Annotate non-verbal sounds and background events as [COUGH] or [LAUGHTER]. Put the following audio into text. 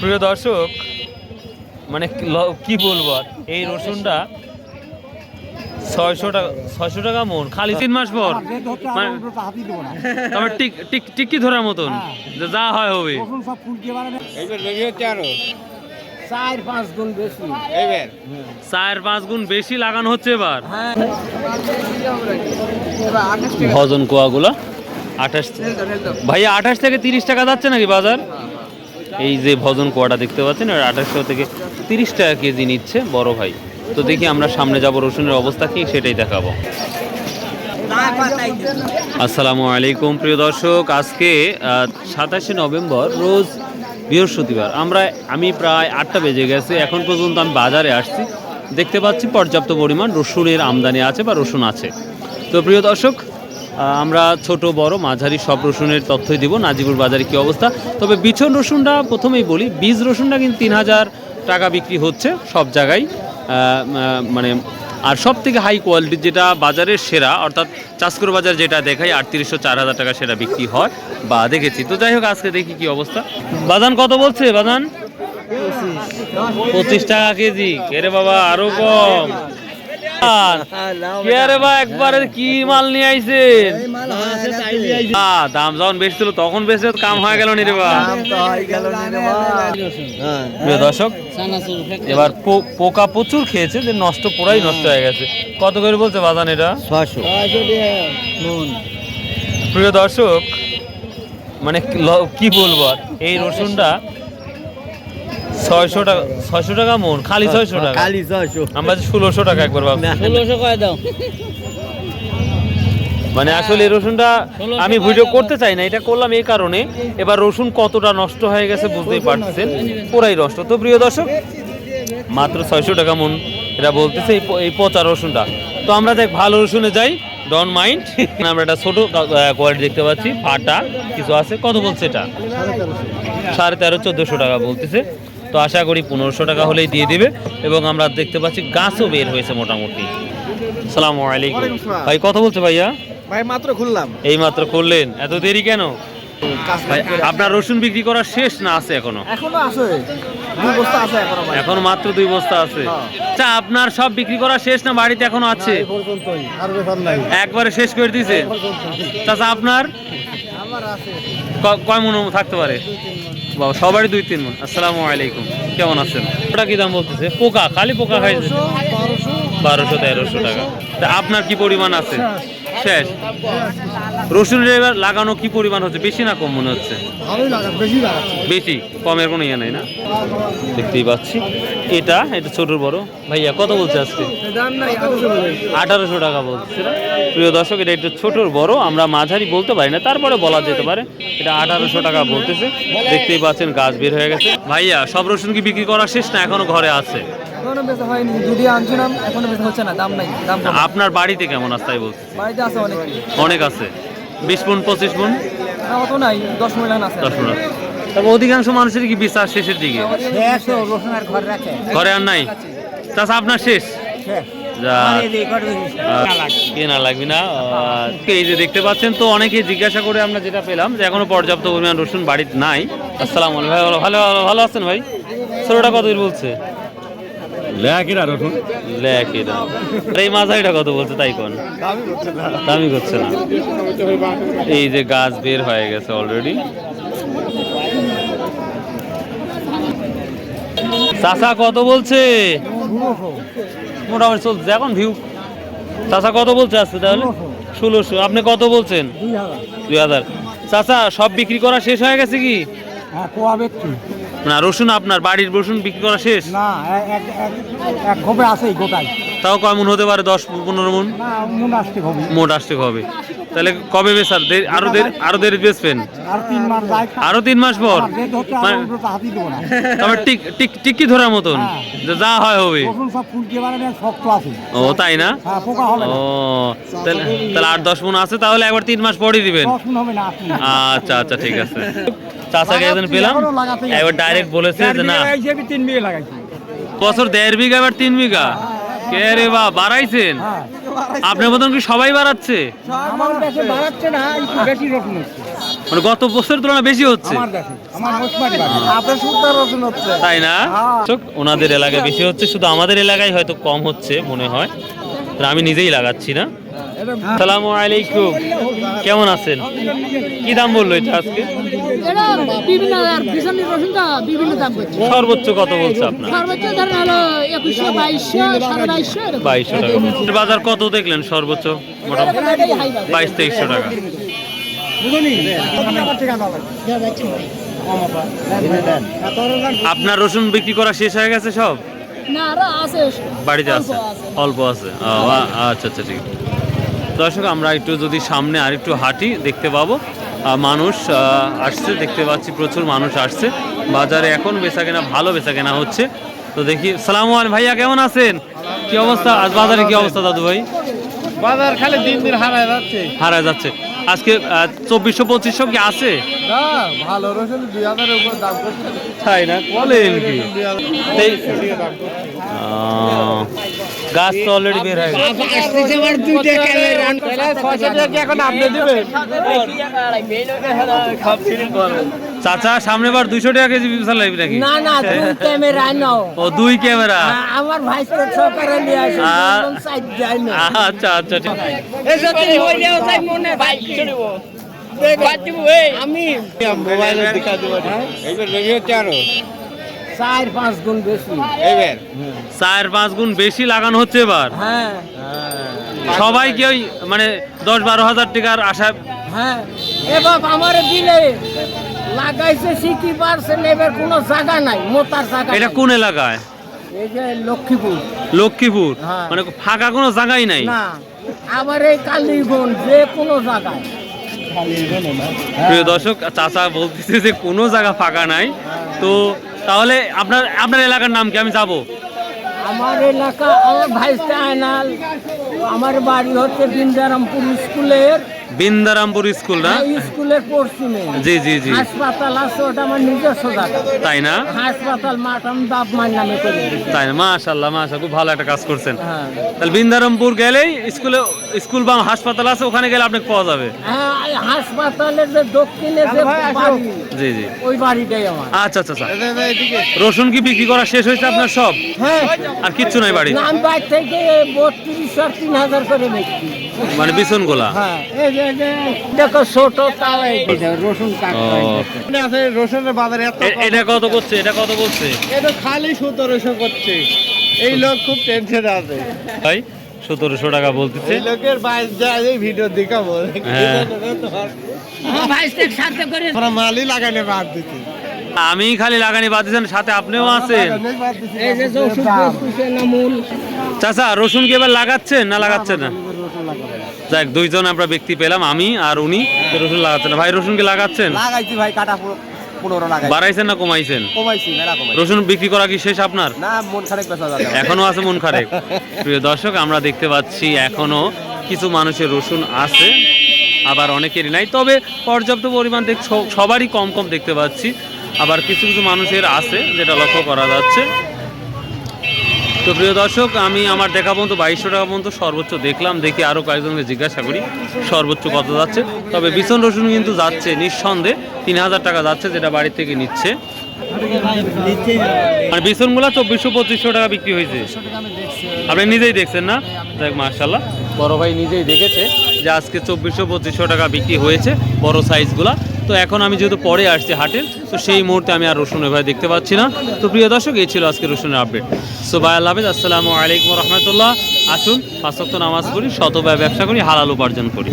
প্রিয় দর্শক মানে ল- কি বলব আর? এই রসুনটা ছয়শো টাকা ছয়শো টাকা মন খালি তিন মাস পর। রেট হচ্ছে মানে টিক টিক টিকি ধরার মতন যা হয় হবে। চার পাঁচ গুণ বেশি। এইবার। চার পাঁচ গুণ বেশি লাগানো হচ্ছে এবার। হ্যাঁ। ভজন কোয়াগুলা। আঠাশ ভাইয়া আঠাশ থেকে তিরিশ টাকা যাচ্ছে নাকি বাজার? এই যে ভজন কোয়াটা দেখতে পাচ্ছেন আর আঠাশশো থেকে তিরিশ টাকা কেজি নিচ্ছে বড় ভাই। তো দেখি আমরা সামনে যাব রসুনের অবস্থা কি, সেটাই দেখাবো। আসসালামু আলাইকুম প্রিয় দর্শক, আজকে সাতাশে নভেম্বর, রোজ বৃহস্পতিবার। আমরা, আমি প্রায় আটটা বেজে গেছে, এখন পর্যন্ত আমি বাজারে আসছি। দেখতে পাচ্ছি পর্যাপ্ত পরিমাণ রসুনের আমদানি আছে বা রসুন আছে। তো প্রিয় দর্শক আমরা ছোট, বড়, মাঝারি সব রসুনের তথ্যই দিব। নাজিপুর বাজারে কি অবস্থা? তবে বিছন রসুনটা প্রথমেই বলি, বীজ রসুনটা কিন্তু তিন হাজার টাকা বিক্রি হচ্ছে সব জায়গায়। মানে আর সব থেকে হাই কোয়ালিটির যেটা বাজারের সেরা, অর্থাৎ চাষকুর বাজার যেটা দেখাই আটত্রিশশো চার হাজার টাকা সেটা বিক্রি হয় বা দেখেছি। তো যাই হোক, আজকে দেখি কি অবস্থা। বাদান কত বলছে বাদান পঁচিশ টাকা কেজি। এরে বাবা, আরও কম। একবারে কি মাল নিয়ে আইছেন দাম যখন বেশি ছিল তখন বেশি কাম হয়ে গেল নি রে বা দর্শক এবার পোকা প্রচুর খেয়েছে যে নষ্ট পুরাই নষ্ট হয়ে গেছে। কত করে বলছে বাদান এটা? ছয়শো। প্রিয় দর্শক মানে কি- কি বলব আর? এই রসুনটা ছয়শো টাকা ছয়শো টাকা মন খালি ছয়শো টাকা। কালি ছয়শো। আমরা ষোলোশো টাকা একবার ভাবছি। ষোলোশো কয়ে দাও? মানে আসলে এই রসুনটা আমি ভিডিও করতে চাই না এটা করলাম এই কারণে। এবার রসুন কতটা নষ্ট হয়ে গেছে বুঝতেই পারছেন পুরাই নষ্ট। তো প্রিয় দর্শক মাত্র ছয়শো টাকা মন এটা বলতেছে এই প- এই পচা রসুনটা। তো আমরা দেখ ভালো রসুনে যাই ডন মাইন্ড [LAUGHS] আমরা একটা ছোট কোয়ালিটি দেখতে পাচ্ছি ফাটা কিছু আছে কত বলছে এটা? সাড়ে তেরো চোদ্দোশো টাকা বলতেছে। তো আশা করি পনেরোশো টাকা হলেই দিয়ে দেবে এবং আমরা দেখতে পাচ্ছি গাছও বের হয়েছে মোটামুটি। সালাম আলাইকুম। ভাই কত বলছে ভাইয়া? ভাই মাত্র খুললাম। এই মাত্র করলেন এত দেরি কেন? আপনার রসুন বিক্রি করা শেষ না আছে এখনও? এখনও আছে। এখনও মাত্র দুই বস্তা আছে। চা আপনার সব বিক্রি করা শেষ না বাড়িতে এখনও আছে? একবারে শেষ করে দিয়েছে চাচা আপনার? কয় মন থাকতে পারে? বাবা সবারই দুই তিন মন। আসসালামু আলাইকুম। কেমন আছেন? ওটা কি দাম বলতেছে? পোকা খালি পোকা খাইছে। বারোশো তেরোশো টাকা। তা আপনার কি পরিমাণ আছে? শেষ। রসুনের এবার লাগানো কি পরিমাণ হচ্ছে? বেশি না কম মনে হচ্ছে? বেশি কমের কোনো ইয়ে নাই না? দেখতেই পাচ্ছি। এটা এটা ছোট বড়। ভাইয়া কত বলছে আজকে? আঠারোশো টাকা বলছে। প্রিয় দর্শক এটা একটু ছোটোর বড় আমরা মাঝারি বলতে পারি না তারপরে বলা যেতে পারে। এটা আঠারোশো টাকা বলতেছে। দেখতেই পাচ্ছেন গাছ বের হয়ে গেছে। ভাইয়া সব রসুন কি বিক্রি করা শেষ না এখনও ঘরে আছে? এখনও বেচা হয়নি যদি আনছিলাম এখনও বেচা হচ্ছে না দাম নাই দাম আপনার বাড়িতে কেমন আছে তাই বলছে? বাড়িতে আছে অনেক। অনেক আছে। বিশ পুন পঁচিশ পুন অত নাই দশ মিলান আছে। দশ মিনিট তবে অধিকাংশ মানুষের কি বিশ্বাস শেষের দিকে? রসুন আর ঘর আর নাই? তাছাড়া আপনার শেষ? যা। কেনা লাগবে না? আহ, এই যে দেখতে পাচ্ছেন তো অনেকে জিজ্ঞাসা করে আমরা যেটা পেলাম যে এখনও পর্যাপ্ত পরিমাণ রসুন বাড়িতে নাই। আসসালাম আলাইকুম। ভাই ভালো ভালো ভালো- ভালো আছেন ভাই? ছোটটা কত বলছে? রসুন এই মাঝারিটা কত বলছে তাই কোন? দামি করছে না। এই যে গাছ বের হয়ে গেছে অলরেডি চাচা কত বলছে? মোটামুটি চলছে। এখন ভিউ চাচা কত বলছে আজকে তাহলে? ষোলোশো। আপনি কত বলছেন? দুই হাজার। চাচা সব বিক্রি করা শেষ হয়ে গেছে কি? হ্যাঁ না রসুন আপনার বাড়ির রসুন বিক্রি করা শেষ? না এক এক- এক খবর আছেই গোটাই তাও কয় মন হতে পারে দশ পনেরো মন? না মন আসতে হবে। মোট আসতে হবে। তাহলে কবে বেচার? দে- আরও দেরি আরও দেরি বেচবেন আর তিন মাস পর? না। তবে টিক টিক টিকি ধরার মতন। হ্যাঁ। যা হয় হবে। ও তাই না? হ্যাঁ পোকা হবে ও তাহলে তাহলে আট দশ মন আছে তাহলে একবার তিন মাস পরই দিবেন। না আচ্ছা আচ্ছা ঠিক আছে। চাচাকে একদিন পেলাম। এবার ডাইরেক্ট বলেছে যে না। তিন বিঘে লাগাইছি? বছর দেড় বিঘা এবার তিন বিঘা? কে রে বা বাড়াইছেন? হ্যাঁ। আপনার মতন কি সবাই বাড়াচ্ছে? মানে গত বছরের তুলনায় বেশি হচ্ছে। তাই না? হ্যাঁ। চোখ, ওনাদের এলাকায় বেশি হচ্ছে শুধু আমাদের এলাকায় হয়তো কম হচ্ছে মনে হয়। আমি নিজেই লাগাচ্ছি না। সালামু আলাইকুম কেমন আছেন? কি দাম বলল এটা আজকে? সর্বোচ্চ কত বলছে আপনার? বাইশশো টাকা বাজার কত দেখলেন সর্বোচ্চ? মোটামুটি। বাইশ তেইশশো টাকা। আপনার রসুন বিক্রি করা শেষ হয়ে গেছে সব? বাড়িতে আছে? অল্প আছে। আচ্ছা আচ্ছা ঠিক আছে। দর্শক আমরা একটু যদি সামনে আর একটু হাঁটি দেখতে পাবো মানুষ আসছে দেখতে পাচ্ছি প্রচুর মানুষ আসছে। বাজারে এখন বেচা কেনা ভালো বেচা কেনা হচ্ছে। তো দেখি সালাম ভাইয়া কেমন আছেন? কি অবস্থা? আজ বাজারে কি অবস্থা দাদু ভাই? বাজার খালি দিন দিন হারায় যাচ্ছে। হারা যাচ্ছে। আজকে চব্বিশশো পঁচিশশো কি আছে? ভালো রসুন দুই হাজারের উপর দাম করছে। তাই না? বলেন কি? গাছ তো অলরেডি বের হয়ে। গেছে ছয়শো টাকা কি এখন আপনি দিবেন চাচা সামনে বার দুইশো টাকা কেজি চালাইবি নাকি? না না তুমি ক্যামেরা নাও ও দুই ক্যামেরা আমার ভাই তো সরকারে নিয়ে আসে আ- দুজন সাইড যায় না আচ্ছা আচ্ছা ঠিক আমি মোবাইলে দেখা দিব এইবার আরও চার পাঁচ গুণ বেশি। এইবার চার পাঁচ গুণ বেশি লাগানো হচ্ছে এবার? হ্যাঁ। সবাই কি ওই মানে দশ বারো হাজার টাকার আশা হ্যাঁ। এ বাপ আমার দিলে লাগাইছে এবার কোনো জায়গা নাই মোতার জায়গা এটা। কোন এলাকায়? এই যে লক্ষ্মীপুর। লক্ষ্মীপুর? হ্যাঁ। মানে ফাঁকা কোনো জায়গাই নাই? না। আবার এই কালীগঞ্জ যে কোনো জায়গায়। প্রিয় দর্শক চাচা বলতেছে যে কোনো জায়গা ফাঁকা নাই। তো তাহলে আপনার আপনার এলাকার নাম কি? আমি যাব। আমার এলাকা, আমার আমার বাড়ি হচ্ছে বৃন্দারামপুর স্কুলের বিন্দারামপুর স্কুল না? স্কুলের পশ্চিমে জি জি জি। হাসপাতাল আছে ওটা আমার নিজস্ব জায়গা। তাই না? হাসপাতাল মাঠ আমি বাপ নামে করে তাই না? মাশাল্লাহ মাশাল্লাহ খুব ভালো একটা কাজ করছেন। হ্যাঁ। তাহলে বিন্দারামপুর গেলেই স্কুলে স্কুল বা হাসপাতাল আছে ওখানে গেলে আপনাকে পাওয়া যাবে। হ্যাঁ হাসপাতালের যে দক্ষিণে যে বাড়ি জি জি। ওই বাড়িটাই আমার। আচ্ছা আচ্ছা আচ্ছা। রসুন কি বিক্রি করা শেষ হয়েছে আপনার সব? হ্যাঁ। আর কিচ্ছু নাই বাড়ি নাম বাড়ি থেকে বত্রিশ আর তিন হাজার করে বেচছি মানে বিছন গোলা? হ্যাঁ এই যে- যে দেখো ছোট রসুন আছে রসুনের বাজারে এটা কত করছে? এটা কত করছে এটা খালি সতেরোশো করছে। এই লোক খুব টেনশন আছে। ভাই সতেরোশো টাকা বলতেছে। লোকের বাইশ যায় এই ভিডিও হ্যাঁ। সাথে করে। আমরা মালই লাগানে বাদ দিচ্ছি আমি খালি লাগানি বাদ দিয়েছেন সাথে আপনিও আছেন। মূল চাচা রসুন কি এবার লাগাচ্ছেন না লাগাচ্ছেন না? যাক দুইজন আমরা ব্যক্তি পেলাম আমি আর উনি। রসুন লাগাচ্ছেন। ভাই রসুন কি লাগাচ্ছেন? লাগাইছি ভাই কাটা পনেরো লাগাই বাড়াইছেন না কমাইছেন? কমাইছি মেলা কমাই রসুন বিক্রি করা কি শেষ আপনার? না মন খারাপ বেচা যাবে এখনও আছে মন খারাপ। [LAUGHS] প্রিয় দর্শক আমরা দেখতে পাচ্ছি এখনও কিছু মানুষের রসুন আছে আবার অনেকেরই নাই। তবে পর্যাপ্ত পরিমাণ দেখ সবারই কম কম দেখতে পাচ্ছি। আবার কিছু কিছু মানুষের আছে যেটা লক্ষ্য করা যাচ্ছে। তো প্রিয় দর্শক, আমি আমার দেখা পর্যন্ত বাইশশো টাকা পর্যন্ত সর্বোচ্চ দেখলাম, দেখি আরও কয়েকজনকে জিজ্ঞাসা করি, সর্বোচ্চ কত যাচ্ছে? তবে বিছন রসুন কিন্তু যাচ্ছে নিঃসন্দেহে, তিন হাজার টাকা যাচ্ছে যেটা বাড়ি থেকে নিচ্ছে। আর বিছনগুলো চব্বিশশো, পঁচিশশো টাকা বিক্রি হয়েছে। আপনি নিজেই দেখছেন না? দেখ মার্শাল্লাহ বড় ভাই নিজেই দেখেছে যে আজকে চব্বিশশো, পঁচিশশো টাকা বিক্রি হয়েছে, বড় সাইজগুলা। তো এখন আমি যেহেতু পরে আসছি হাটের তো সেই মুহূর্তে আমি আর রসুন এভাবে দেখতে পাচ্ছি না। তো প্রিয় দর্শক, এই ছিল আজকে রসুনের আপডেট সো বাই আল্লাহ হাফিজ, আসসালামু আলাইকুম রহমতুল্লাহ। আসুন ফাঁসক্ত নামাজ পড়ি শতভাবে ব্যবসা করি, হালাল উপার্জন করি।